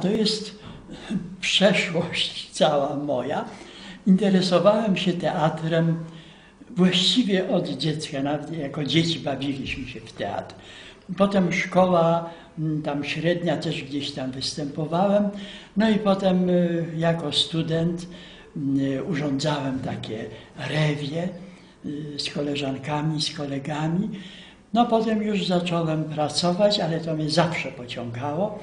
To jest przeszłość cała moja. Interesowałem się teatrem właściwie od dziecka, nawet jako dzieci bawiliśmy się w teatr. Potem szkoła, m, tam średnia też gdzieś tam występowałem. No i potem y, jako student y, urządzałem takie rewie y, z koleżankami, z kolegami. No potem już zacząłem pracować, ale to mnie zawsze pociągało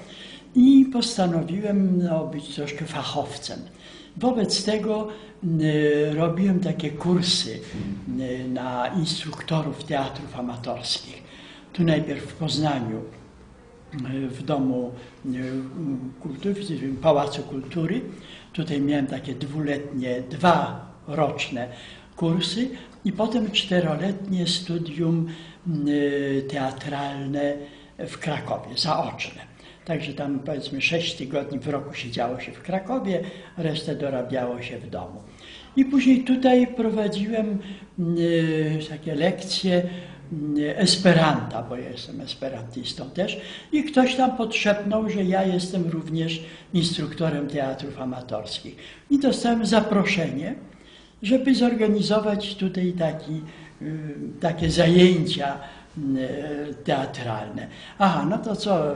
i postanowiłem no, być troszkę fachowcem. Wobec tego y, robiłem takie kursy y, na instruktorów teatrów amatorskich. Tu najpierw w Poznaniu, y, w Domu Kultury, w Pałacu Kultury. Tutaj miałem takie dwuletnie, dwa roczne kursy i potem czteroletnie studium y, teatralne w Krakowie, zaoczne. Także tam powiedzmy 6 tygodni w roku siedziało się w Krakowie, resztę dorabiało się w domu. I później tutaj prowadziłem y, takie lekcje y, Esperanta, bo ja jestem esperantystą też, i ktoś tam podszepnął, że ja jestem również instruktorem teatrów amatorskich. I dostałem zaproszenie, żeby zorganizować tutaj taki, y, takie zajęcia y, teatralne. Aha, no to co,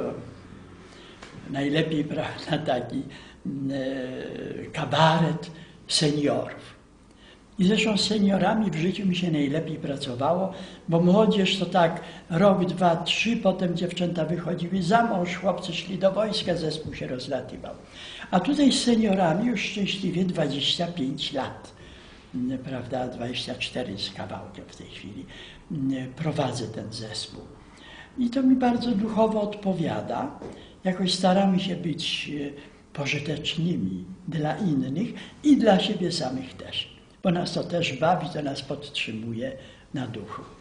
najlepiej prawda, taki e, kabaret seniorów. I zresztą z seniorami w życiu mi się najlepiej pracowało, bo młodzież to tak rok, dwa, trzy, potem dziewczęta wychodziły za mąż, chłopcy szli do wojska, zespół się rozlatywał. A tutaj z seniorami już szczęśliwie 25 lat, prawda, 24 z kawałkiem w tej chwili prowadzę ten zespół. I to mi bardzo duchowo odpowiada. Jakoś staramy się być e, pożytecznymi dla innych i dla siebie samych też, bo nas to też bawi, to nas podtrzymuje na duchu.